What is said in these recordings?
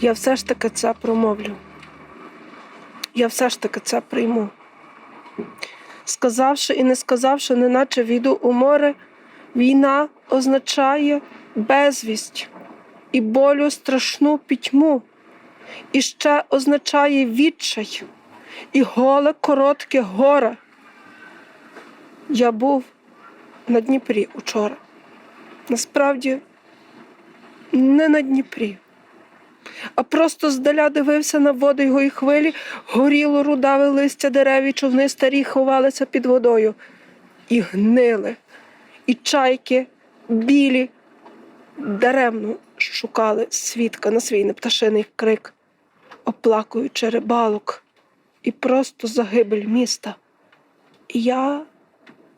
Я все ж таки це промовлю. Я все ж таки це прийму. Сказавши і не сказавши, неначе війду у море, війна означає безвість і болю страшну пітьму, і ще означає відчай і голе коротке горе. Я був на Дніпрі учора. Насправді, не на Дніпрі, а просто здаля дивився на води його і хвилі, горіло рудаве листя дерев, і човни старі ховалися під водою. І гнили, і чайки білі даремно шукали свідка на свій непташиний крик, оплакуючи рибалок і просто загибель міста. І я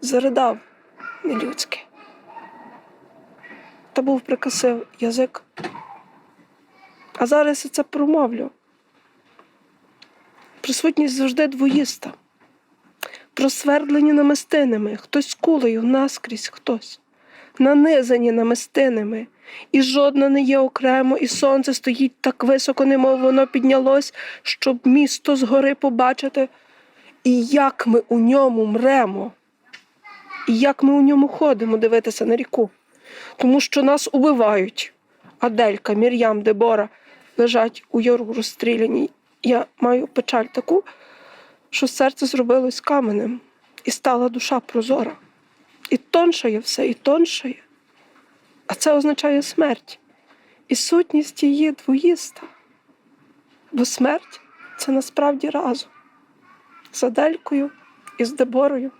заридав нелюдськи. Та був прикосив язик. А зараз я це промовлю. Присутність завжди двоїста. Просвердлені намистинами, хтось кулею наскрізь хтось, нанизані намистинами, і жодна не є окремо, і сонце стоїть так високо, немов воно піднялось, щоб місто згори побачити, і як ми у ньому мремо, і як ми у ньому ходимо дивитися на ріку, тому що нас убивають. Аделька, Мір'ям, Дебора лежать у яру розстріляні. Я маю печаль таку, що серце зробилось каменем, і стала душа прозора. І тоншає все, і тоншає. А це означає смерть. І сутність її двоїста. Бо смерть це насправді разом. З Аделькою і з Деборою,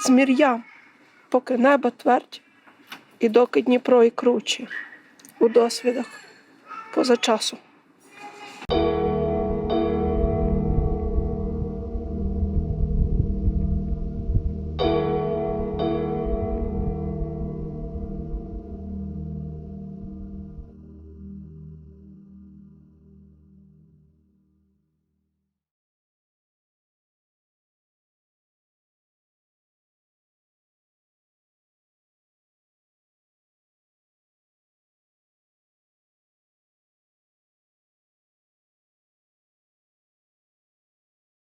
з Мір'ям, поки небо твердь, і доки Дніпро і круче у досвідах поза часом.